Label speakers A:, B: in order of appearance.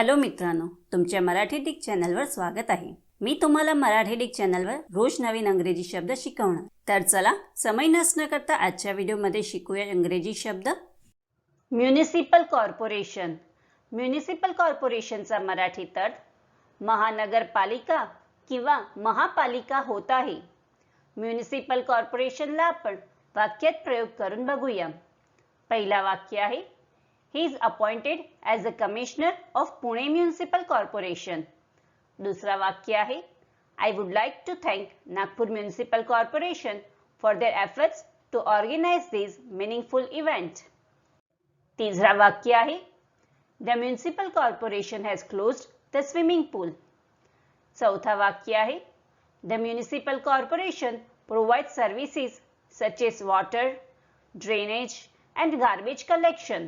A: Hello मित्रांनो तुमच्या Marathi Dick चॅनलवर स्वागत आहे. मी तुम्हाला मराठी डिक चॅनलवर रोज नवीन अंग्रेजी शब्द शिकवणार. तर चला समय नसणं करता आजच्या व्हिडिओमध्ये शिकूया इंग्रजी शब्द. म्युनिसिपल कॉर्पोरेशन म्युनिसिपल कॉर्पोरेशनचा मराठी अर्थ महानगरपालिका किंवा महापालिका होत आहे. म्युनिसिपल कॉर्पोरेशनला आपण वाक्यात प्रयोग करून बघूया. पहिला वाक्य आहे he is appointed as a commissioner of Pune municipal corporation दुसरा वाक्य आहे I would like to thank Nagpur municipal corporation for their efforts to organise this meaningful event तिसरा वाक्य आहे the municipal corporation has closed the swimming pool चौथा वाक्य आहे the municipal corporation provide services such as water drainage and garbage collection